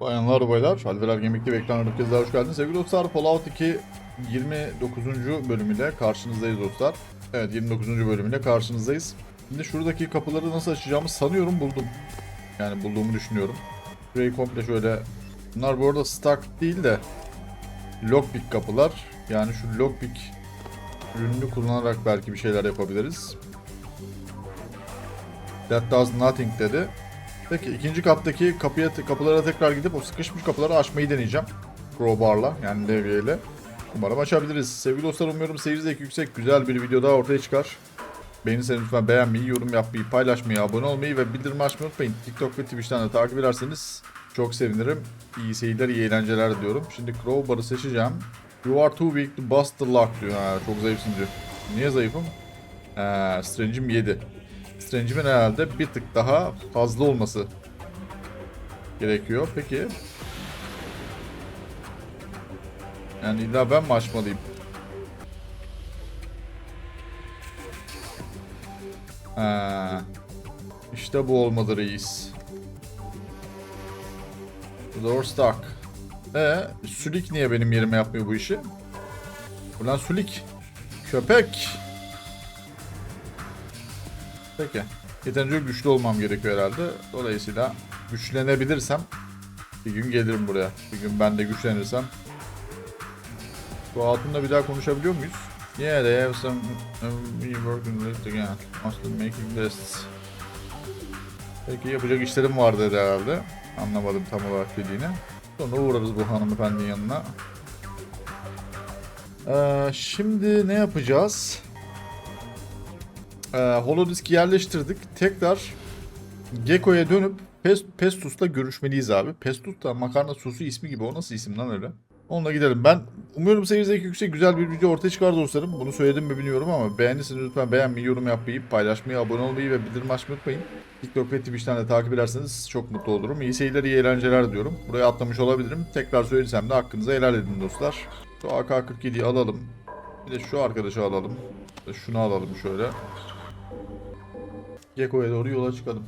Bayanlar baylar, Alveler Gemikli ve kez daha hoş geldiniz. Sevgili dostlar, Fallout 2 29. bölümüyle karşınızdayız dostlar. Evet 29. bölümüyle karşınızdayız. Şimdi şuradaki kapıları nasıl açacağımı sanıyorum buldum. Yani bulduğumu düşünüyorum. Şurayı komple şöyle... Bunlar bu arada stack değil de lockpick kapılar. Yani şu lockpick ürününü kullanarak belki bir şeyler yapabiliriz. That does nothing dedi. Peki ikinci kattaki kapıya kapılara tekrar gidip o sıkışmış kapıları açmayı deneyeceğim. Crowbar'la yani levyeyle. Umarım açabiliriz. Sevgili dostlar umuyorum seyir zevki yüksek güzel bir video daha ortaya çıkar. Beğenirseniz lütfen beğenmeyi, yorum yapmayı, paylaşmayı, abone olmayı ve bildirim açmayı unutmayın. TikTok ve Twitch'ten de takip ederseniz çok sevinirim. İyi seyirler, iyi eğlenceler diyorum. Şimdi Crowbar'ı seçeceğim. You are too weak to bust the lock diyor. Ha, çok zayıfsın diyor. Niye zayıfım? Ha, Strange'im 7. Strange'imin herhalde bir tık daha fazla olması gerekiyor. Peki. Yani illa ben mi açmalıyım? Ha. İşte bu olmadı reis. The door stuck. E, Sulik niye benim yerime yapmıyor bu işi? Ulan Sulik. Köpek. Peki. Yeterince güçlü olmam gerekiyor herhalde. Dolayısıyla güçlenebilirsem bir gün gelirim buraya. Bir gün ben de güçlenirsem. Bu hatunla bir daha konuşabiliyor muyuz? Yeah, they have some um, working list again. Mostly making lists. Peki yapacak işlerim vardı herhalde. Anlamadım tam olarak dediğini. Sonra uğrarız bu hanımefendinin yanına. Ee, şimdi ne yapacağız? Ee, Holodisk'i yerleştirdik. Tekrar Gecko'ya dönüp Pes Pestus'la görüşmeliyiz abi. Pestus da makarna sosu ismi gibi. O nasıl isim lan öyle? Onunla gidelim. Ben umuyorum seyir zevki yüksek güzel bir video ortaya çıkar dostlarım. Bunu söyledim mi bilmiyorum ama beğendiyseniz lütfen beğenmeyi, yorum yapmayı, paylaşmayı, abone olmayı ve bildirim açmayı unutmayın. TikTok ve Twitch'ten de takip ederseniz çok mutlu olurum. İyi seyirler, iyi eğlenceler diyorum. Buraya atlamış olabilirim. Tekrar söylesem de hakkınızı helal edin dostlar. Şu AK-47'yi alalım. Bir de şu arkadaşı alalım. Şunu alalım şöyle. Gecko'ya doğru yola çıkalım.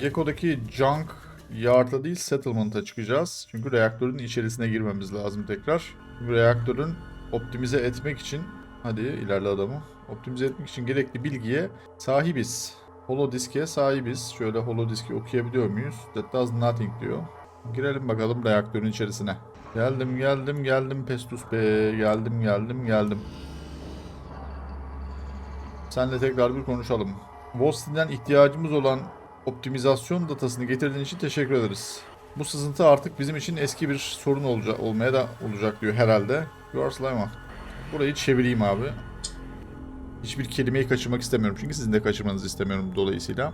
Gecko'daki junk yard'a değil settlement'a çıkacağız. Çünkü reaktörün içerisine girmemiz lazım tekrar. Çünkü reaktörün optimize etmek için hadi ilerle adamı. Optimize etmek için gerekli bilgiye sahibiz. Holodisk'e sahibiz. Şöyle holodisk'i okuyabiliyor muyuz? That does nothing diyor. Girelim bakalım reaktörün içerisine. Geldim geldim geldim Pestus be. Geldim geldim geldim. Senle tekrar bir konuşalım. Vostin'den ihtiyacımız olan optimizasyon datasını getirdiğin için teşekkür ederiz. Bu sızıntı artık bizim için eski bir sorun olacak olmaya da olacak diyor herhalde. You are Slime'a. Burayı çevireyim abi. Hiçbir kelimeyi kaçırmak istemiyorum çünkü sizin de kaçırmanızı istemiyorum dolayısıyla.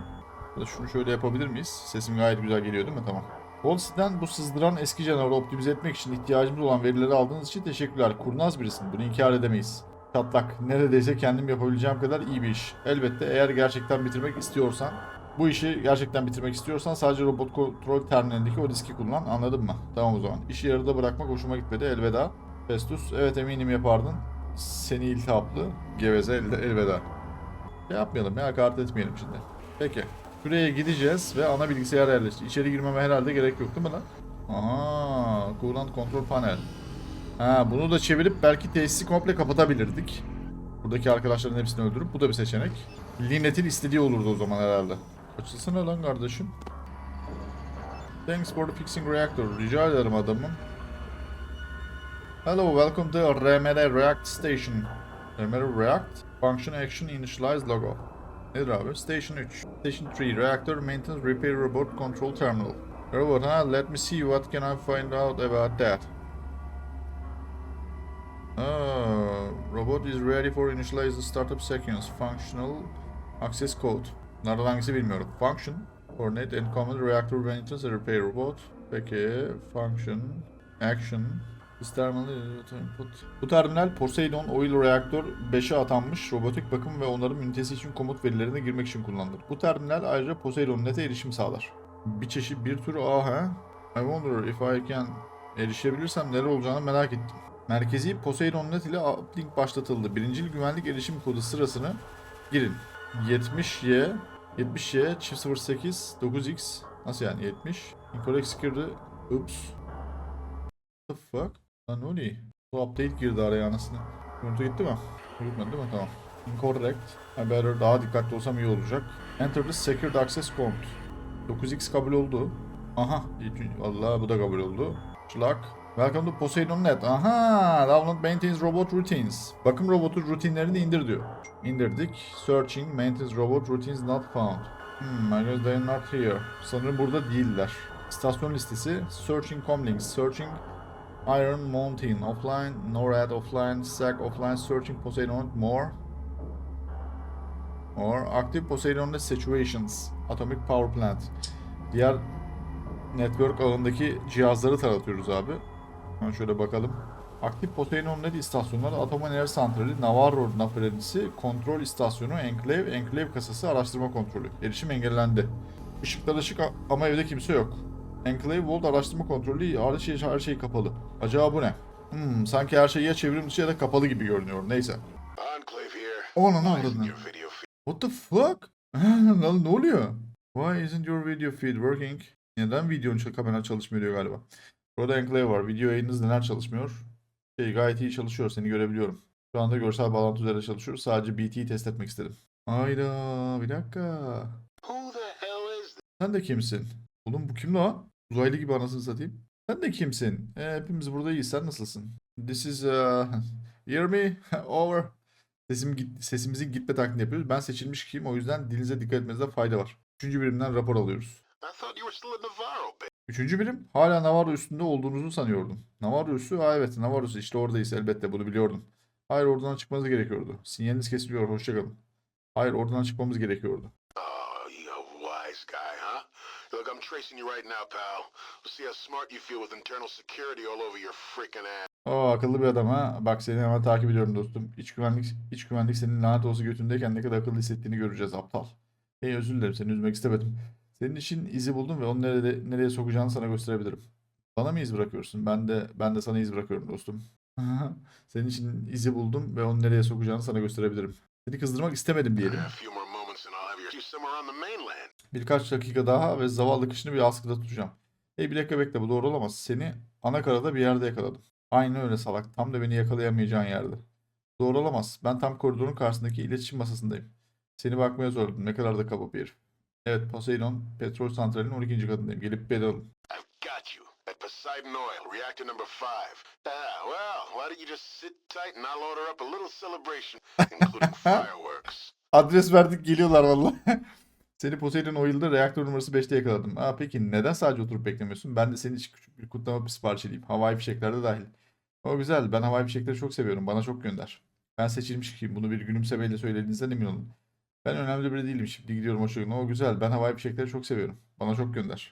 Şunu şöyle yapabilir miyiz? Sesim gayet güzel geliyor değil mi? Tamam. Wolfs'den bu sızdıran eski canavarı optimize etmek için ihtiyacımız olan verileri aldığınız için teşekkürler. Kurnaz birisin. Bunu inkar edemeyiz. Çatlak. Neredeyse kendim yapabileceğim kadar iyi bir iş. Elbette eğer gerçekten bitirmek istiyorsan, bu işi gerçekten bitirmek istiyorsan sadece robot kontrol terminalindeki o diski kullan. Anladın mı? Tamam o zaman. İşi yarıda bırakmak hoşuma gitmedi. Elveda. Festus. Evet eminim yapardın. Seni iltihaplı. Geveze el- elveda. Şey yapmayalım ya. Hakaret etmeyelim şimdi. Peki. Şuraya gideceğiz ve ana bilgisayar yerleşti. İçeri girmeme herhalde gerek yok değil mi lan? Aha, Coolant Control Panel. Ha, bunu da çevirip belki tesisi komple kapatabilirdik. Buradaki arkadaşların hepsini öldürüp bu da bir seçenek. Linet'in istediği olurdu o zaman herhalde. Açılsana lan kardeşim. Thanks for the fixing reactor. Rica ederim adamım. Hello, welcome to Remere React Station. Remere React Function Action Initialize Logo. Nedir abi? Station 3. Station 3 Reactor Maintenance Repair Robot Control Terminal. Robot ha? Let me see what can I find out about that. Ah, robot is ready for initialize startup sequence. Functional access code. Bunlardan hangisi bilmiyorum. Function, coordinate and command reactor maintenance repair robot. Peki, function, action. İs input. Bu terminal Poseidon Oil Reactor 5'e atanmış robotik bakım ve onarım ünitesi için komut verilerine girmek için kullanılır. Bu terminal ayrıca Poseidon Net'e erişim sağlar. Bir çeşit bir tür ağ ha? I wonder if I can erişebilirsem neler olacağını merak ettim. Merkezi Poseidon.net ile uplink başlatıldı. Birincil güvenlik erişim kodu sırasını girin. 70Y 70Y çift 08 9X Nasıl yani 70? Incorrect security Oops What the fuck? Lan ne? Bu update girdi araya anasını. Görüntü gitti mi? Gitmedi değil mi? Tamam. Incorrect. I better daha dikkatli olsam iyi olacak. Enter the secured access code. 9x kabul oldu. Aha. Vallahi bu da kabul oldu. Schlag. Welcome to Poseidon.net. Aha. Download maintains robot routines. Bakım robotu rutinlerini indir diyor. İndirdik. Searching maintains robot routines not found. Hmm, I guess they're not here. Sanırım burada değiller. İstasyon listesi. Searching comlinks. Searching Iron Mountain offline. NORAD offline. SAC offline. Searching Poseidon more. Or active Poseidon'da situations. Atomic Power Plant. Diğer network ağındaki cihazları taratıyoruz abi. Hemen şöyle bakalım. Aktif Poseidon net istasyonları Atom Enerji Santrali, Navarro Naferenisi, Kontrol İstasyonu, Enclave, Enclave Kasası, Araştırma Kontrolü. Erişim engellendi. Işıklar ışık ama evde kimse yok. Enclave Vault Araştırma Kontrolü, her şey, her şey kapalı. Acaba bu ne? Hmm, sanki her şey ya çevrim dışı ya da kapalı gibi görünüyor. Neyse. Your video feed? What the fuck? Lan ne oluyor? Why isn't your video feed working? Neden videonun kamera çalışmıyor diyor galiba. Burada enclave var. Video yayınınız neler çalışmıyor? Şey gayet iyi çalışıyor. Seni görebiliyorum. Şu anda görsel bağlantı üzerinde çalışıyoruz. Sadece BT'yi test etmek istedim. Hayda bir dakika. Sen de kimsin? Oğlum bu kim lan? Uzaylı gibi anasını satayım. Sen de kimsin? E, hepimiz burada iyiyiz. Sen nasılsın? This is uh, hear me? Over. Sesim git, sesimizin gitme taklidini yapıyoruz. Ben seçilmiş kişiyim. O yüzden dilinize dikkat etmenizde fayda var. Üçüncü birimden rapor alıyoruz. I thought you were still at Navarro. Üçüncü birim hala Navarro üstünde olduğunuzu sanıyordum. Navarro üssü? Ha evet Navarro üssü. İşte oradayız elbette bunu biliyordum. Hayır oradan çıkmanız gerekiyordu. Sinyaliniz kesiliyor. Hoşçakalın. Hayır oradan çıkmamız gerekiyordu. Oh, you a wise guy, huh? Look, I'm tracing you right now, pal. We'll see how smart you feel with internal security all over your freaking ass. Aa akıllı bir adam ha. Bak seni hemen takip ediyorum dostum. İç güvenlik, iç güvenlik senin lanet olası götündeyken ne kadar akıllı hissettiğini göreceğiz aptal. Hey özür dilerim seni üzmek istemedim. Senin için izi buldum ve onu nereye, nereye sokacağını sana gösterebilirim. Bana mı iz bırakıyorsun? Ben de ben de sana iz bırakıyorum dostum. Senin için izi buldum ve onu nereye sokacağını sana gösterebilirim. Seni kızdırmak istemedim diyelim. Birkaç dakika daha ve zavallı kışını bir askıda tutacağım. Hey bir dakika bekle bu doğru olamaz. Seni ana karada bir yerde yakaladım. Aynen öyle salak. Tam da beni yakalayamayacağın yerde. Doğru olamaz. Ben tam koridorun karşısındaki iletişim masasındayım. Seni bakmaya zorladım. Ne kadar da kaba bir herif. Evet Poseidon petrol santralinin 12. katındayım. Gelip beni alın. I've got you at Poseidon Oil, reactor number five. Ah, well, why don't you just sit tight and I'll order up a little celebration, including fireworks. Adres verdik geliyorlar valla. Seni Poseidon Oil'da reaktör numarası 5'te yakaladım. Aa, peki neden sadece oturup beklemiyorsun? Ben de senin için küçük bir kutlama bir sipariş edeyim. Havai fişekler de dahil. O güzel. Ben havai fişekleri çok seviyorum. Bana çok gönder. Ben seçilmiş kişiyim. Bunu bir gülümsemeyle söylediğinizden emin olun. Ben önemli biri değilim. Şimdi gidiyorum hoşçakalın. O güzel. Ben havai fişekleri çok seviyorum. Bana çok gönder.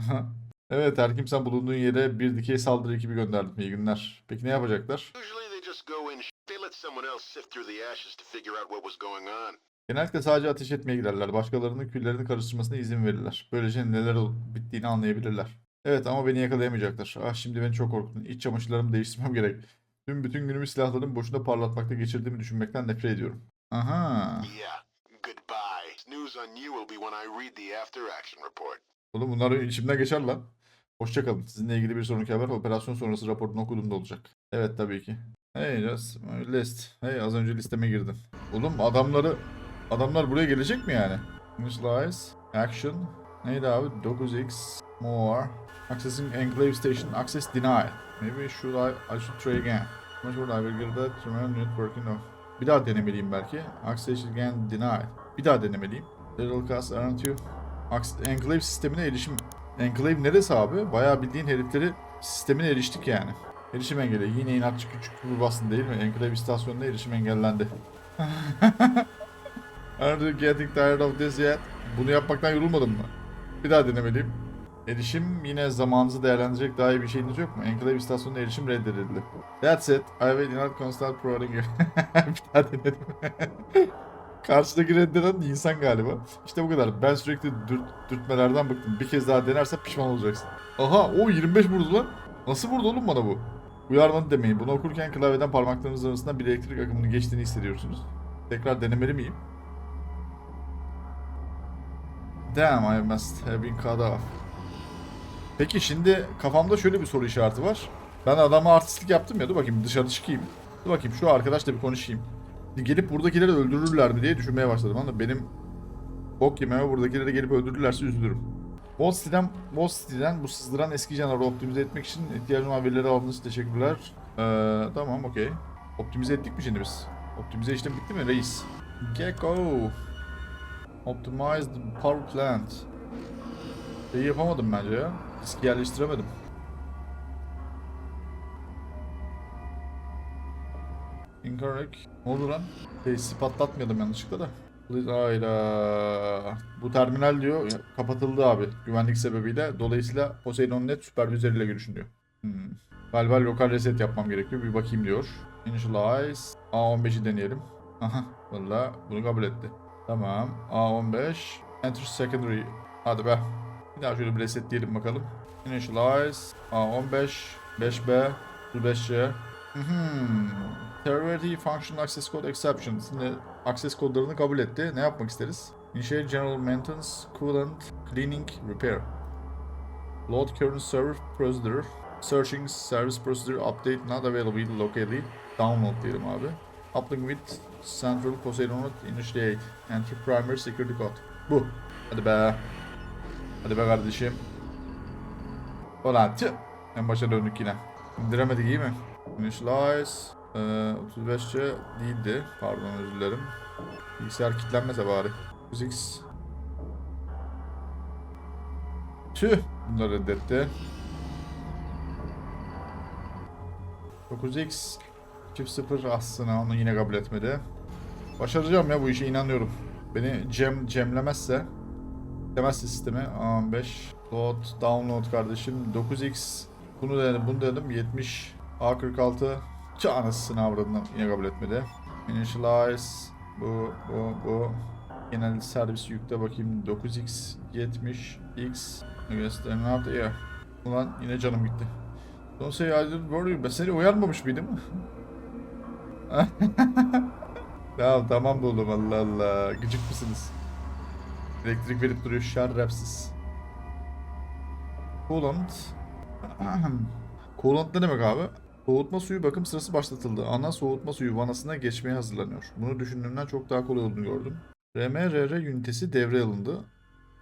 Evet her kimsen bulunduğun yere bir dikey saldırı ekibi gönderdim. İyi günler. Peki ne yapacaklar? Genellikle sadece ateş etmeye giderler. Başkalarının küllerini karıştırmasına izin verirler. Böylece neler bittiğini anlayabilirler. Evet ama beni yakalayamayacaklar. Ah şimdi beni çok korkuttun. İç çamaşırlarımı değiştirmem gerek. Tüm bütün günümü silahlarımı boşuna parlatmakta geçirdiğimi düşünmekten nefret ediyorum. Aha. Yeah. Goodbye. News on you will be when I read the after action report. Oğlum bunlar içimden geçer lan. Hoşçakalın. Sizinle ilgili bir sonraki haber operasyon sonrası raporunu okuduğumda olacak. Evet tabii ki. Hey just list. Hey az önce listeme girdin. Oğlum adamları adamlar buraya gelecek mi yani? Initialize. Action. Neydi abi? 9x. More. Accessing enclave station. Access denied. Maybe should I, I should try again. Ama şurada I will get that. Remember not working off. Bir daha denemeliyim belki. Access again denied. Bir daha denemeliyim. Little cast aren't you? Enclave sistemine erişim. Enclave neresi abi? Bayağı bildiğin herifleri sistemine eriştik yani. Erişim engeli. Yine inatçı küçük bir bastın değil mi? Enclave istasyonuna erişim engellendi. Are you getting tired of this yet? Bunu yapmaktan yorulmadın mı? Bir daha denemeliyim. Erişim yine zamanınızı değerlendirecek daha iyi bir şeyiniz yok mu? Enclave istasyonuna erişim reddedildi. That's it. I will not constant prodding bir daha denedim. Karşıdaki reddeden de insan galiba. İşte bu kadar. Ben sürekli dürt, dürtmelerden bıktım. Bir kez daha denersen pişman olacaksın. Aha o 25 vurdu lan. Nasıl vurdu oğlum bana bu? Uyarmadı demeyin. Bunu okurken klavyeden parmaklarınız arasında bir elektrik akımının geçtiğini hissediyorsunuz. Tekrar denemeli miyim? Damn I must have been cut off. Peki şimdi kafamda şöyle bir soru işareti var. Ben adama artistlik yaptım ya dur bakayım dışarı çıkayım. Dur bakayım şu arkadaşla bir konuşayım. Gelip buradakileri öldürürler mi diye düşünmeye başladım. Ama benim bok yememe buradakileri gelip öldürürlerse üzülürüm. Wall Street'den, Wall Street'den bu sızdıran eski canavarı optimize etmek için ihtiyacım olan verileri aldığınız teşekkürler. Ee, tamam okey. Optimize ettik mi şimdi biz? Optimize işlem bitti mi reis? Gecko. Optimize the power plant. İyi yapamadım bence ya. Diski yerleştiremedim. Incorrect. Ne oldu lan? Tesisi patlatmayalım yanlışlıkla da. Hayda. Bu terminal diyor kapatıldı abi güvenlik sebebiyle. Dolayısıyla Poseidon Net süpervizörüyle görüşün diyor. Hmm. Galiba lokal reset yapmam gerekiyor. Bir bakayım diyor. Initialize. A15'i deneyelim. Aha. Valla bunu kabul etti. Tamam. A15. Enter secondary. Hadi be. Bir daha şöyle bir resetleyelim bakalım. Initialize. A15. 5B. 5C. Hmm. Priority Function Access Code Exception. Şimdi access kodlarını kabul etti. Ne yapmak isteriz? Initiate General Maintenance, Coolant, Cleaning, Repair. Load current server procedure. Searching service procedure update not available locally. Download diyelim abi. Uplink with Central Poseidon Initiate. Enter Primary Security Code. Bu. Hadi be. Hadi be kardeşim. Ulan tüh. En başa döndük yine. İndiremedik iyi mi? Initialize. Ee, 35C değildi. Pardon özür dilerim. Bilgisayar kilitlenmese bari. 9x. Tüh. Bunları reddetti. 9x. Çift 0 aslında onu yine kabul etmedi. Başaracağım ya bu işe inanıyorum. Beni cem cemlemezse demezse sistemi A15 load download kardeşim 9x bunu denedim bunu denedim 70 A46 Canısını avradını yine kabul etmedi. Initialize bu bu bu genel servis yükle bakayım 9x 70 x gösterin artı ya. Ulan yine canım gitti. Don't say I didn't worry. Ben seni uyarmamış mıydım? tamam tamam buldum Allah Allah. Gıcık mısınız? Elektrik verip duruyor şerrefsiz. Coolant. Coolant ne demek abi? Soğutma suyu bakım sırası başlatıldı. Ana soğutma suyu vanasına geçmeye hazırlanıyor. Bunu düşündüğümden çok daha kolay olduğunu gördüm. RMRR ünitesi devreye alındı.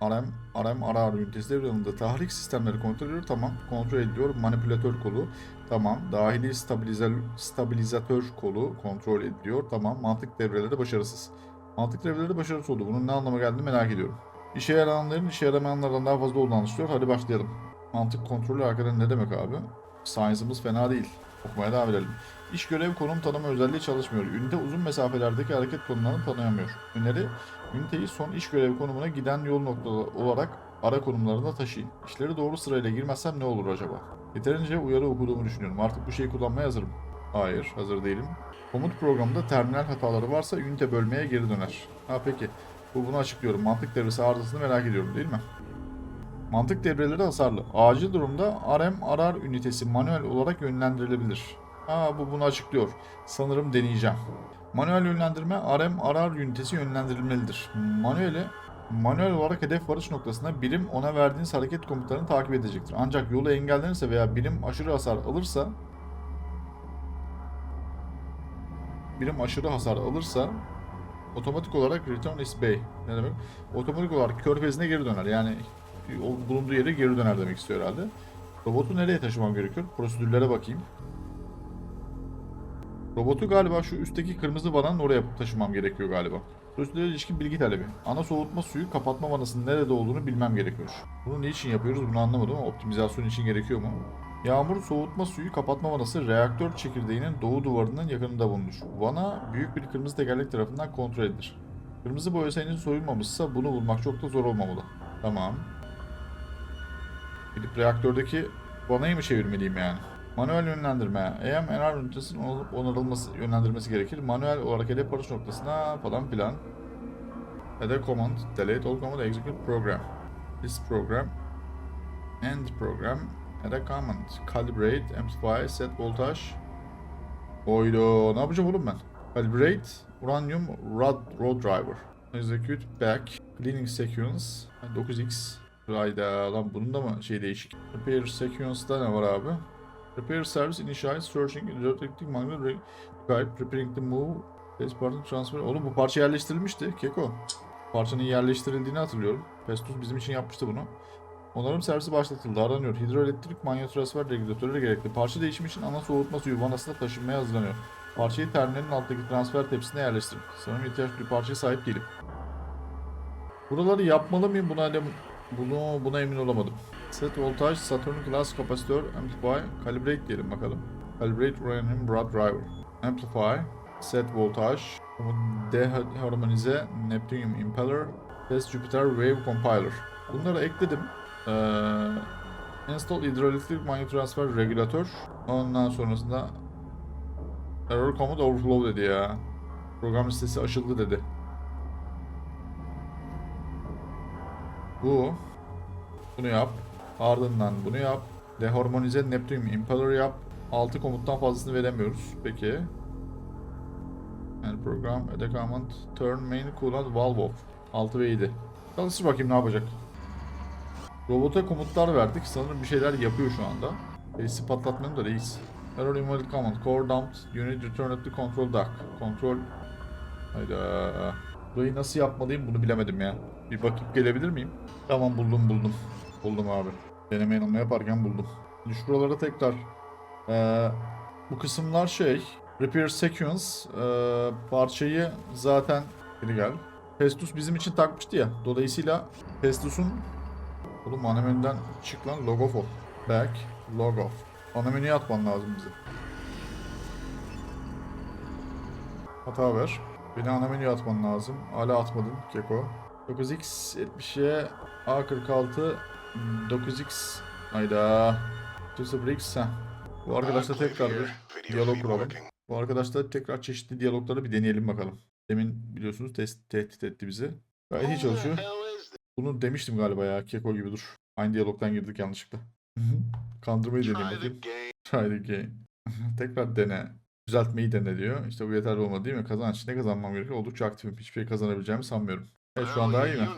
RM, RM RR ünitesi devreye alındı. Tahrik sistemleri kontrol ediyor. Tamam. Kontrol ediliyor. Manipülatör kolu. Tamam. Dahili stabilize, stabilizatör kolu kontrol ediliyor. Tamam. Mantık devreleri başarısız. Mantık devreleri başarısız oldu. Bunun ne anlama geldiğini merak ediyorum. İşe yarayanların işe yaramayanlardan daha fazla olduğunu anlaşılıyor. Hadi başlayalım. Mantık kontrolü arkadan ne demek abi? Science'ımız fena değil. Okumaya devam edelim. İş görev konum tanıma özelliği çalışmıyor. Ünite uzun mesafelerdeki hareket konumlarını tanıyamıyor. Öneri, üniteyi son iş görevi konumuna giden yol noktaları olarak ara konumlarına taşıyın. İşleri doğru sırayla girmezsem ne olur acaba? Yeterince uyarı okuduğumu düşünüyorum. Artık bu şeyi kullanmaya hazırım. Hayır, hazır değilim. Komut programında terminal hataları varsa ünite bölmeye geri döner. Ha peki. Bu bunu açıklıyorum. Mantık devresi arızasını merak ediyorum değil mi? Mantık devreleri hasarlı. Acil durumda RM arar ünitesi manuel olarak yönlendirilebilir. Aa bu bunu açıklıyor. Sanırım deneyeceğim. Manuel yönlendirme RM arar ünitesi yönlendirilmelidir. Manueli manuel olarak hedef varış noktasında birim ona verdiğiniz hareket komutlarını takip edecektir. Ancak yolu engellenirse veya birim aşırı hasar alırsa birim aşırı hasar alırsa otomatik olarak return is bay. Ne demek? Otomatik olarak körfezine geri döner. Yani bulunduğu yere geri döner demek istiyor herhalde. Robotu nereye taşımam gerekiyor? Prosedürlere bakayım. Robotu galiba şu üstteki kırmızı vananın oraya taşımam gerekiyor galiba. Prosedüre ilişkin bilgi talebi. Ana soğutma suyu kapatma vanasının nerede olduğunu bilmem gerekiyor. Bunu niçin yapıyoruz bunu anlamadım ama optimizasyon için gerekiyor mu? Yağmur soğutma suyu kapatma vanası reaktör çekirdeğinin doğu duvarının yakınında bulunur. Vana büyük bir kırmızı tekerlek tarafından kontrol edilir. Kırmızı boyası henüz soyulmamışsa bunu bulmak çok da zor olmamalı. Tamam. Gidip reaktördeki vanayı mı çevirmeliyim yani? Manuel yönlendirme. EM NR ünitesinin onarılması, yönlendirmesi gerekir. Manuel olarak hedef varış noktasına falan filan. a command, delete all command, execute program. This program, end program, a command, calibrate, amplify, set voltage. Oydo, ne yapacağım oğlum ben? Calibrate, uranium, rod, road driver. Execute back, cleaning sequence, 9x. Hayda lan bunun da mı şey değişik? Repair sequence'da ne var abi? Repair service initialize searching electric magnet guide preparing the move Place part transfer. Oğlum bu parça yerleştirilmişti Keko. Parçanın yerleştirildiğini hatırlıyorum. Pestus bizim için yapmıştı bunu. Onarım servisi başlatıldı. Aranıyor. Hidroelektrik manyotransfer regülatörü gerekli. Parça değişimi için ana soğutma suyu vanasına taşınmaya hazırlanıyor. Parçayı terminalin alttaki transfer tepsisine yerleştirin. Sanırım ihtiyaç bir parçaya sahip değilim. Buraları yapmalı mıyım? Buna, bunu, buna emin olamadım. Set voltage, Saturn class kapasitör, amplify, calibrate diyelim bakalım. Calibrate uranium rod driver. Amplify, set voltage, deharmonize, Neptunium impeller, test Jupiter wave compiler. Bunları ekledim. Ee, install hidroelektrik manyotransfer regülatör. Ondan sonrasında error command overflow dedi ya. Program listesi aşıldı dedi. Bu. Bunu yap. Ardından bunu yap. Dehormonize Neptunium impeller yap. 6 komuttan fazlasını veremiyoruz. Peki. And program add a command turn main coolant valve off. 6 ve 7. Çalışır bakayım ne yapacak. Robota komutlar verdik. Sanırım bir şeyler yapıyor şu anda. Reisi patlatmayalım da reis. Error invalid command. Core dumped. Unit return at the control dock. Control. Hayda. Burayı nasıl yapmalıyım bunu bilemedim ya. Bir bakıp gelebilir miyim? Tamam buldum buldum. Buldum abi. Deneme yanılma yaparken buldum. Şimdi şuralara tekrar. Ee, bu kısımlar şey. Repair sequence. ee, parçayı zaten geri gel. Pestus bizim için takmıştı ya. Dolayısıyla Pestus'un Oğlum ana menüden çık lan log off. Back, log off. Ana atman lazım bize. Hata ver. Beni ana menüye atman lazım. Hala atmadın Keko. 9x 70'e A46 9x Hayda. Just Bricks ha. Bu arkadaşla tekrar bir diyalog kuralım. Bu arkadaşlar tekrar çeşitli diyalogları bir deneyelim bakalım. Demin biliyorsunuz test, tehdit etti bizi. Gayet iyi çalışıyor. Bunu demiştim galiba ya. Keko gibi dur. Aynı diyalogdan girdik yanlışlıkla. Kandırmayı deneyim bakayım. game. Try the game. Tekrar dene. Düzeltmeyi dene diyor. İşte bu yeterli olmadı değil mi? Kazanç. Ne kazanmam gerekiyor? Oldukça aktifim. Hiçbir şey kazanabileceğimi sanmıyorum. Evet şu an daha iyi mi?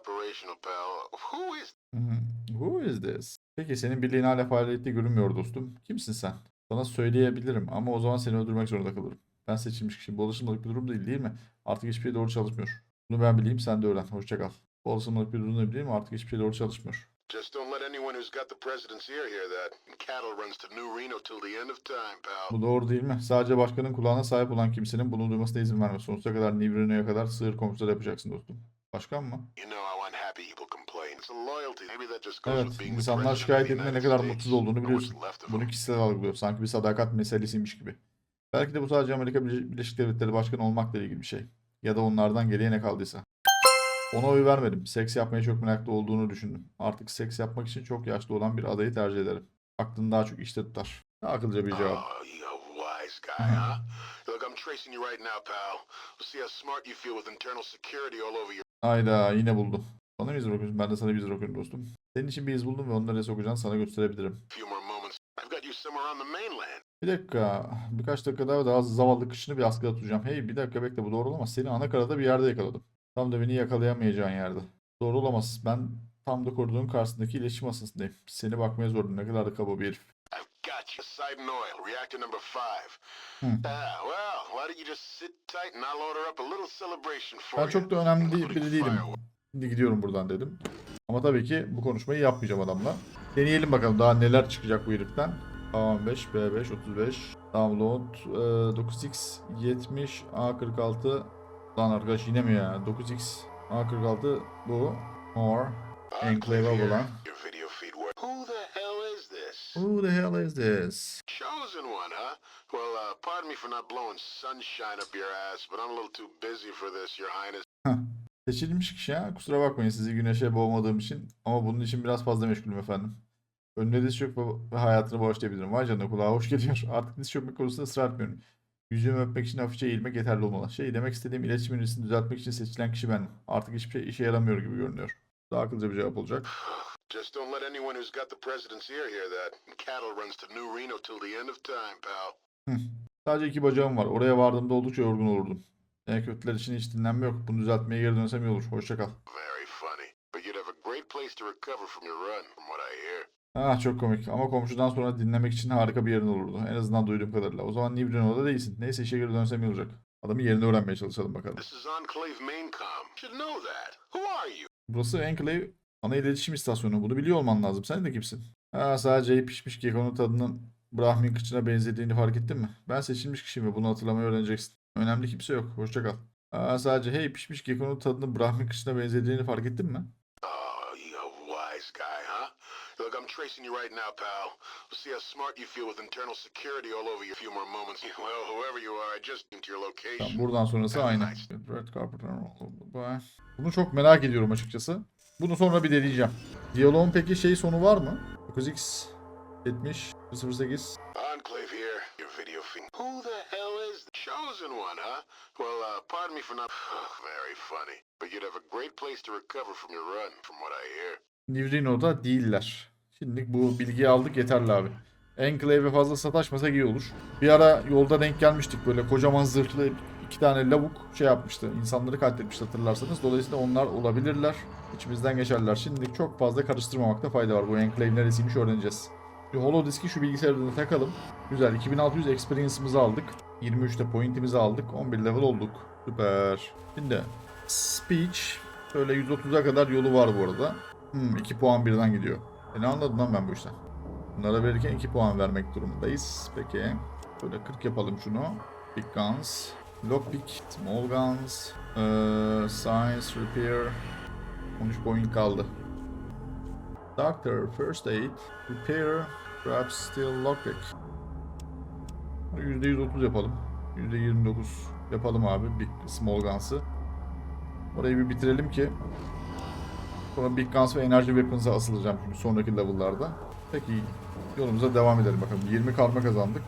Operational, pal. Who is hı. Who is this? Peki senin birliğin hala faaliyette görünmüyor dostum. Kimsin sen? Sana söyleyebilirim ama o zaman seni öldürmek zorunda kalırım. Ben seçilmiş kişi. Bu alışılmadık bir durum değil değil mi? Artık hiçbir şey doğru çalışmıyor. Bunu ben bileyim sen de öğren. Hoşça kal. Bu alışılmadık bir durum değil mi? Artık hiçbir şey doğru çalışmıyor. Just don't let anyone who's got the president's ear hear that. Cattle runs to New Reno till the end of time, pal. Bu doğru değil mi? Sadece başkanın kulağına sahip olan kimsenin bunu duymasına izin verme. Sonsuza kadar Nivrino'ya kadar sığır komşuları yapacaksın dostum. Başkan mı? Evet, insanlar şikayet ettiğinde ne kadar mutsuz olduğunu biliyorsun. Bunu kişisel algılıyor. Sanki bir sadakat meselesiymiş gibi. Belki de bu sadece Amerika Birleşik Devletleri Başkanı olmakla ilgili bir şey. Ya da onlardan geriye ne kaldıysa. Ona oy vermedim. Seks yapmaya çok meraklı olduğunu düşündüm. Artık seks yapmak için çok yaşlı olan bir adayı tercih ederim. Aklını daha çok işte tutar. Ne akıllıca bir cevap. Oh? Look, I'm tracing you right now, pal. We'll see how smart you feel with internal security all over your Hayda yine buldum. Bana mı iz okuyorsun? Ben de sana bir iz okuyorum dostum. Senin için bir iz buldum ve nereye sokacağını sana gösterebilirim. Bir dakika. Birkaç dakika daha daha zavallı kışını bir askıda tutacağım. Hey bir dakika bekle bu doğru olamaz. Seni ana karada bir yerde yakaladım. Tam da beni yakalayamayacağın yerde. Doğru olamaz. Ben tam da koridorun karşısındaki iletişim masasındayım. Seni bakmaya zordum. Ne kadar da kaba bir herif. Poseidon Oil, reactor number five. Hmm. Ah, well, why don't you just sit tight and I'll order up a little celebration for Ben çok da önemli değil- biri değilim. Şimdi gidiyorum buradan dedim. Ama tabii ki bu konuşmayı yapmayacağım adamla. Deneyelim bakalım daha neler çıkacak bu heriften. A15, B5, 35, download, e, 9x, 70, A46. Lan arkadaş yine mi ya? 9x, A46 bu. More. Enclave olan. Your video feed work. Who the hell is this? Who the hell is this? Chosen one, huh? Well, uh, pardon me for not blowing sunshine up your ass, but I'm a little too busy for this, Your Highness. Seçilmiş kişi ha. Kusura bakmayın sizi güneşe boğmadığım için. Ama bunun için biraz fazla meşgulüm efendim. Önüne diz çök ve hayatını bağışlayabilirim. Vay canına kulağa hoş geliyor. Artık diz çökmek konusunda ısrar etmiyorum. Yüzümü öpmek için hafifçe eğilmek yeterli olmalı. Şey demek istediğim iletişim yönetisini düzeltmek için seçilen kişi benim. Artık hiçbir şey işe yaramıyor gibi görünüyor. Daha akıllıca bir cevap olacak. Just don't let anyone who's got the president's ear hear that. Cattle runs to New Reno till the end of time, pal. Sadece iki bacağım var. Oraya vardığımda oldukça yorgun olurdum. Eğer kötüler için hiç dinlenme yok. Bunu düzeltmeye geri dönsem iyi olur. Hoşça kal. Very funny. But you'd have a great place to recover from your run, from what I hear. Ah çok komik ama komşudan sonra dinlemek için harika bir yerin olurdu. En azından duyduğum kadarıyla. O zaman New Breno'da değilsin. Neyse işe geri dönsem iyi olacak. Adamın yerini öğrenmeye çalışalım bakalım. This is Enclave Maincom. Should know that. Who are you? Burası Enclave ana iletişim istasyonu. Bunu biliyor olman lazım. Sen de kimsin? Ha sadece pişmiş kekonun tadının Brahmin kıçına benzediğini fark ettin mi? Ben seçilmiş kişiyim ve bunu hatırlamayı öğreneceksin. Önemli kimse yok. Hoşça kal. Ha sadece hey pişmiş kekonun tadının Brahmin kıçına benzediğini fark ettin mi? Oh, you a wise guy, huh? Look, I'm tracing you right now, pal. We'll see how smart you feel with internal security all over you a few more moments. Well, whoever you are, I just came to your Tamam, location. buradan sonrası aynı. Red Carpenter. Bunu çok merak ediyorum açıkçası. Bunu sonra bir deneyeceğim. Diyaloğun peki şey sonu var mı? 9x 70 08 Enclave here, your video fiend. Who the hell is the chosen one, huh? Well, uh, pardon me for not. Very funny. But you'd have a great place to recover from your run, from what I hear. Nivrino'da değiller. Şimdilik bu bilgiyi aldık yeterli abi. Enclave'e fazla sataşmasak iyi olur. Bir ara yolda denk gelmiştik böyle kocaman zırhlı iki tane lavuk şey yapmıştı. İnsanları katletmişti hatırlarsanız. Dolayısıyla onlar olabilirler. İçimizden geçerler. Şimdilik çok fazla karıştırmamakta fayda var. Bu Enclave neresiymiş öğreneceğiz. Bir Holodisk'i şu bilgisayarına takalım. Güzel. 2600 experience'ımızı aldık. 23'te point'imizi aldık. 11 level olduk. Süper. Şimdi speech şöyle 130'a kadar yolu var bu arada. Hmm, 2 puan birden gidiyor. E ne anladım lan ben bu işten? Bunlara verirken 2 puan vermek durumundayız. Peki. Böyle 40 yapalım şunu. Big Guns. Lockpick. Small Guns. Ee, science Repair. 13 point kaldı. Doctor. First Aid. Repair. Perhaps still Lockpick. %130 yapalım. %29 yapalım abi. Big Small Guns'ı. Orayı bir bitirelim ki Sonra Big Guns ve Energy Weapons'a asılacağım çünkü sonraki level'larda. Peki yolumuza devam edelim bakalım. 20 karma kazandık.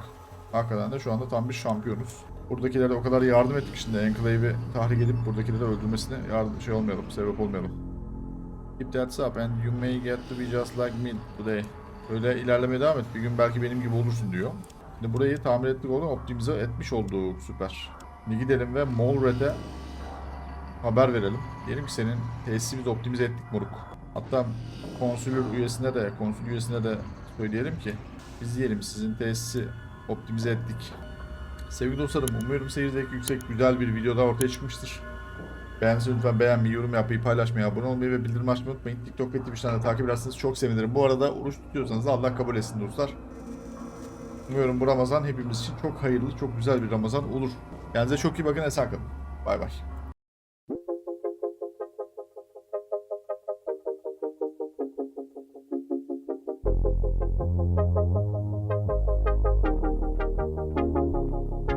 Hakikaten de şu anda tam bir şampiyonuz. Buradakilere o kadar yardım ettik şimdi Enclave'i tahrik edip buradakileri öldürmesine yardım şey olmayalım, sebep olmayalım. Keep that up and you may get to be just like me today. Böyle ilerlemeye devam et. Bir gün belki benim gibi olursun diyor. Şimdi burayı tamir ettik oldu, optimize etmiş olduk. Süper. Şimdi gidelim ve Molred'e haber verelim. Diyelim ki senin tesisi optimize ettik moruk. Hatta konsülür üyesine de, konsül üyesine de söyleyelim ki biz diyelim sizin tesisi optimize ettik. Sevgili dostlarım umuyorum seyir yüksek güzel bir video daha ortaya çıkmıştır. Beğendiyseniz lütfen beğenmeyi, yorum yapmayı, paylaşmayı, abone olmayı ve bildirim açmayı unutmayın. TikTok ve Twitch'ten de takip ederseniz çok sevinirim. Bu arada oruç tutuyorsanız Allah kabul etsin dostlar. Umuyorum bu Ramazan hepimiz için çok hayırlı, çok güzel bir Ramazan olur. Kendinize çok iyi bakın, esen kalın. Bay bay.